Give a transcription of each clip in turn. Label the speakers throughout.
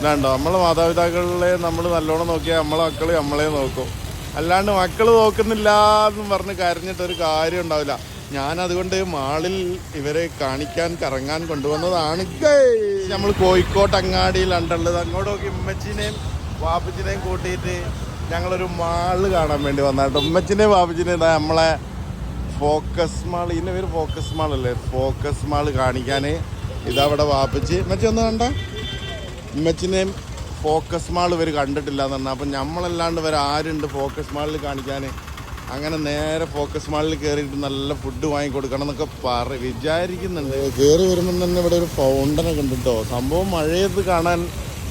Speaker 1: ഇതാണ്ടോ നമ്മൾ മാതാപിതാക്കളെ നമ്മൾ നല്ലോണം നോക്കിയാൽ നമ്മളെ മക്കൾ നമ്മളെ നോക്കും. അല്ലാണ്ട് മക്കൾ നോക്കുന്നില്ല എന്ന് പറഞ്ഞ് കരഞ്ഞിട്ട് ഒരു കാര്യം ഉണ്ടാവില്ല. ഞാൻ അതുകൊണ്ട് മാളിൽ ഇവരെ കാണിക്കാൻ കറങ്ങാൻ കൊണ്ടുവന്നതാണ്. നമ്മൾ കോഴിക്കോട്ട് അങ്ങാടിയിൽ ഉണ്ടുള്ളത് അങ്ങോട്ട് നോക്കി ഉമ്മച്ചിനെയും വാപ്പച്ചിനെയും കൂട്ടിയിട്ട് ഞങ്ങളൊരു മാൾ കാണാൻ വേണ്ടി വന്നാട്ടോ. ഉമ്മച്ചിനെയും വാപ്പച്ചിനെയും നമ്മളെ ഫോക്കസ് മാൾ. ഇതിന്റെ പേര് ഫോക്കസ് മാൾ അല്ലേ ഫോക്കസ് മാൾ കാണിക്കാൻ ഇതവിടെ വാപ്പച്ചി. ഉമ്മച്ചി ഒന്ന് കണ്ട? ഉമ്മച്ചിനെയും ഫോക്കസ് മാൾ ഇവർ കണ്ടിട്ടില്ല എന്ന് പറഞ്ഞാൽ അപ്പം നമ്മളല്ലാണ്ട് ഇവർ ആരുണ്ട് ഫോക്കസ് മാളിൽ കാണിക്കാൻ അങ്ങനെ നേരെ ഫോക്കസ് മാളിൽ കയറിയിട്ട് നല്ല ഫുഡ് വാങ്ങിക്കൊടുക്കണം എന്നൊക്കെ പറ വിചാരിക്കുന്നുണ്ട്. കയറി വരുമ്പോൾ തന്നെ ഇവിടെ ഒരു ഫൗണ്ടനെ കണ്ടിട്ടോ സംഭവം മഴയത്ത് കാണാൻ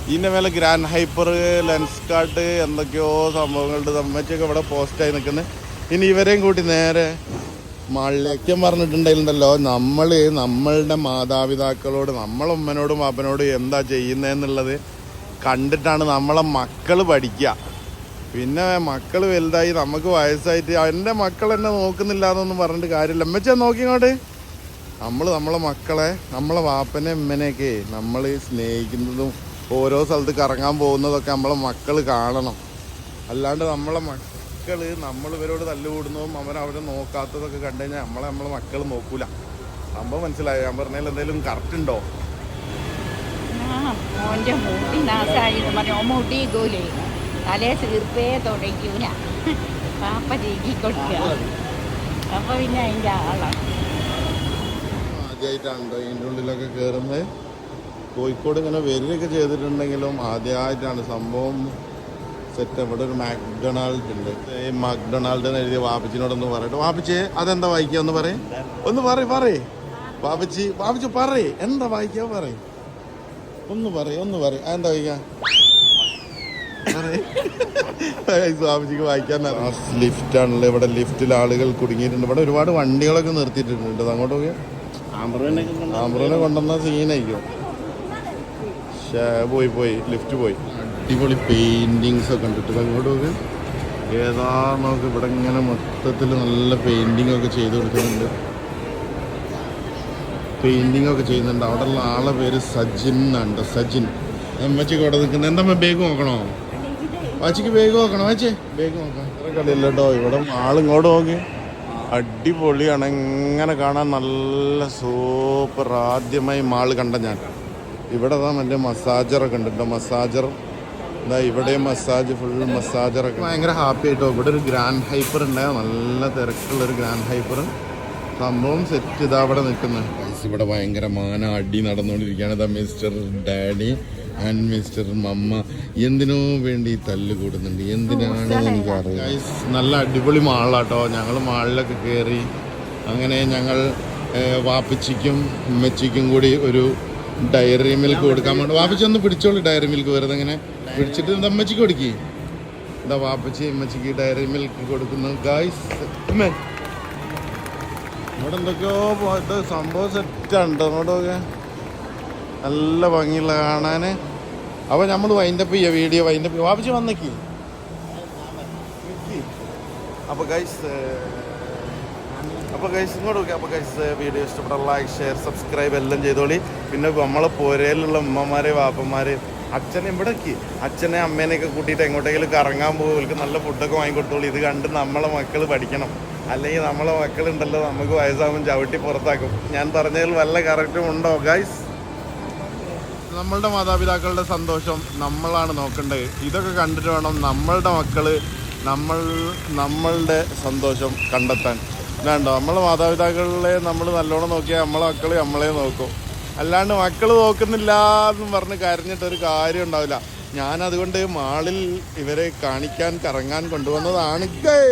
Speaker 1: ഇതിന്റെ മേലെ ഗ്രാൻഡ് ഹൈപ്പർ ലെൻസ് കാട്ട് എന്തൊക്കെയോ സംഭവങ്ങളുണ്ട്. അമ്മച്ചൊക്കെ ഇവിടെ പോസ്റ്റായി നിൽക്കുന്നത് ഇനി ഇവരെയും കൂട്ടി നേരെ മാളിലേക്ക് പറഞ്ഞിട്ടുണ്ടായിരുന്നല്ലോ നമ്മൾ നമ്മളുടെ മാതാപിതാക്കളോട് നമ്മളമ്മനോടും അപ്പനോടും എന്താ ചെയ്യുന്നതെന്നുള്ളത് കണ്ടിട്ടാണ് നമ്മളെ മക്കൾ പഠിക്കുക. പിന്നെ മക്കൾ വലുതായി നമുക്ക് വയസ്സായിട്ട് എന്റെ മക്കൾ എന്നെ നോക്കുന്നില്ല എന്നൊന്നും പറഞ്ഞിട്ട് കാര്യമില്ല. അമ്മച്ചാ നോക്കിങ്ങോട്ട് നമ്മൾ നമ്മളെ മക്കളെ നമ്മളെ വാപ്പനെ അമ്മനെയൊക്കെ നമ്മൾ സ്നേഹിക്കുന്നതും ഓരോ സ്ഥലത്ത് കറങ്ങാൻ പോകുന്നതൊക്കെ നമ്മളെ മക്കൾ കാണണം. അല്ലാണ്ട് നമ്മളെ മക്കൾ നമ്മൾ ഇവരോട് തല്ലുകൂടുന്നതും അവർ അവരെ നോക്കാത്തതൊക്കെ കണ്ടു കഴിഞ്ഞാൽ നമ്മളെ നമ്മളെ മക്കൾ നോക്കൂല. സംഭവം മനസ്സിലായോ? ഞാൻ പറഞ്ഞതിൽ എന്തെങ്കിലും കറക്റ്റ് ഉണ്ടോ?
Speaker 2: മോന്റെ മുടി നാശമായി ഓ മുടി ഗോലേ തലേ തീർപ്പേ തുടയ്ക്കൂല പാപ്പ ചീക്കി കൊടുക്കുക അപ്പൊ പിന്നെ അതിന്റെ ആളാണ്
Speaker 1: ആദ്യമായിട്ടാണ് ഇതിന്റെ ഉള്ളിലൊക്കെ കയറുന്നത് കോഴിക്കോട് ഇങ്ങനെ വരികയൊക്കെ ചെയ്തിട്ടുണ്ടെങ്കിലും ആദ്യമായിട്ടാണ് സംഭവം. സെറ്റ് ഇവിടെ ഒരു മാക്ഡൊണാൾഡ് ഉണ്ട്. ഈ മക്ഡൊണാൾഡ് എന്ന് എഴുതിയ വാപ്പച്ചിനോടൊന്ന് പറയട്ടെ. വാപ്പച്ചി അതെന്താ വായിക്കുക ഒന്ന് പറയേ. ഒന്ന് പറയ് പറയേ. വാപ്പച്ചി വാപ്പച്ചി പറയേ. എന്താ വായിക്കുക പറയ്. ഒന്ന് പറയ് ഒന്ന് പറയ്. അതെന്താ വായിക്കുക സ്വാമിജിക്ക് വായിക്കാൻ ലിഫ്റ്റ് ആണല്ലോ. ഇവിടെ ലിഫ്റ്റിൽ ആളുകൾ കുടുങ്ങിയിട്ടുണ്ട്. ഇവിടെ ഒരുപാട് വണ്ടികളൊക്കെ നിർത്തിയിട്ടുണ്ട് അങ്ങോട്ട് പോയി. ആംബ്രനെ കൊണ്ടുവന്ന സീനായിരിക്കും പോയി പോയി. ലിഫ്റ്റ് പോയി. അടിപൊളി പെയിന്റിങ്സ് ഒക്കെ കണ്ടിട്ട് അങ്ങോട്ട് നോക്ക് ഏതാ നമുക്ക് ഇവിടെ ഇങ്ങനെ മൊത്തത്തിൽ നല്ല പെയിന്റിംഗ് ഒക്കെ ചെയ്ത് കൊടുക്കുന്നുണ്ട്. പെയിന്റിംഗ് ഒക്കെ ചെയ്യുന്നുണ്ട്. അവിടെ ഉള്ള ആളെ പേര് സജിൻ എന്നാണ് സജിൻ. അമ്മച്ചിക്ക് ഇവിടെ നിൽക്കുന്നത് എന്താ ബേഗ് നോക്കണോ? വാച്ചിക്ക് ബേഗ് നോക്കണം? വാച്ചേ ബേഗ് നോക്കാം. ഇത്ര കളിയില്ല കേട്ടോ ഇവിടെ ആളിങ്ങോട്ട് നോക്കി. അടിപൊളിയാണ്. ഇങ്ങനെ കാണാൻ നല്ല സൂപ്പർ. ആദ്യമായി മാൾ കണ്ട ഞാൻ. ഇവിടെ തന്നെ മറ്റേ മസാജറൊക്കെ ഉണ്ട് കേട്ടോ മസാജർ എന്താ ഇവിടെ മസാജ് ഫുൾ മസാജറൊക്കെ ഭയങ്കര ഹാപ്പി ആയിട്ടോ? ഇവിടെ ഒരു ഗ്രാൻഡ് ഹൈപ്പർ ഉണ്ടായ നല്ല തിരക്കുള്ള ഒരു ഗ്രാൻഡ് ഹൈപ്പർ സംഭവം സെറ്റ് ഇതാ അവിടെ നിൽക്കുന്നത് ഇവിടെ ഭയങ്കര മാന അടി നടന്നുകൊണ്ടിരിക്കുകയാണ്. ഇതാ mister daddy and mister mama. എന്തിനോ വേണ്ടി തല്ല് കൂടുന്നുണ്ട്. എന്തിനാണ് എനിക്കറിയാം നല്ല അടിപൊളി മാളാട്ടോ. ഞങ്ങൾ മാളിലൊക്കെ കയറി അങ്ങനെ ഞങ്ങൾ വാപ്പച്ചിക്കും ഉമ്മച്ചിക്കും കൂടി ഒരു ഡയറി മിൽക്ക് കൊടുക്കാൻ വേണ്ടി വാപ്പച്ചി ഒന്ന് പിടിച്ചോളൂ ഡയറി മിൽക്ക് വെറുതെ ഇങ്ങനെ. പിടിച്ചിട്ട് എന്താ അമ്മച്ചിക്ക് കൊടുക്കേ? എന്താ വാപ്പച്ചി അമ്മച്ചിക്ക് ഡയറി മിൽക്ക് കൊടുക്കുന്നു. ഗായ്സ് ഇവിടെ എന്തൊക്കെയോ പോയിട്ട് സംഭവം സെറ്റാണ് അങ്ങോട്ടൊക്കെ നല്ല ഭംഗിയുള്ള കാണാന് അപ്പൊ നമ്മൾ വൈൻഡപ്പ് ചെയ്യാം വീഡിയോ വൈൻഡപ്പ് വാപ്പച്ചി വന്നേക്ക്. അപ്പൊ ഗൈസ് അപ്പൊ ഗൈസ് ഇങ്ങോട്ട് നോക്കി. അപ്പൊ ഗൈസ് വീഡിയോ ഇഷ്ടപ്പെട്ട ലൈക്ക് ഷെയർ സബ്സ്ക്രൈബ് എല്ലാം ചെയ്തോളി. പിന്നെ നമ്മളെ പോരയിലുള്ള ഉമ്മമാരെ വാപ്പന്മാര് അച്ഛനെ ഇവിടെ അച്ഛനെ അമ്മേനെയൊക്കെ കൂട്ടിയിട്ട് എങ്ങോട്ടെങ്കിലും കറങ്ങാൻ പോകും. ഇവർക്ക് നല്ല ഫുഡൊക്കെ വാങ്ങിക്കൊടുത്തോളൂ ഇത് കണ്ട് നമ്മളെ മക്കൾ പഠിക്കണം. അല്ലെങ്കിൽ നമ്മളെ മക്കളുണ്ടല്ലോ നമുക്ക് വയസ്സാകുമ്പോൾ ചവിട്ടി പുറത്താക്കും. ഞാൻ പറഞ്ഞതിൽ വല്ല കറക്റ്റും ഉണ്ടോ ഗൈസ് നമ്മളുടെ മാതാപിതാക്കളുടെ സന്തോഷം നമ്മളാണ് നോക്കേണ്ടത്. ഇതൊക്കെ കണ്ടിട്ട് വേണം നമ്മളുടെ മക്കൾ നമ്മൾ നമ്മളുടെ സന്തോഷം കണ്ടെത്താൻ. ഇതാണ്ടോ? നമ്മളെ മാതാപിതാക്കളെ നമ്മൾ നല്ലോണം നോക്കിയാൽ നമ്മളെ മക്കൾ നമ്മളെ നോക്കും. അല്ലാണ്ട് മക്കൾ നോക്കുന്നില്ല എന്ന് പറഞ്ഞ് കരഞ്ഞിട്ടൊരു കാര്യം ഉണ്ടാവില്ല. ഞാൻ അതുകൊണ്ട് മാളിൽ ഇവരെ കാണിക്കാൻ കറങ്ങാൻ കൊണ്ടുവന്നതാണ്. ഗൈ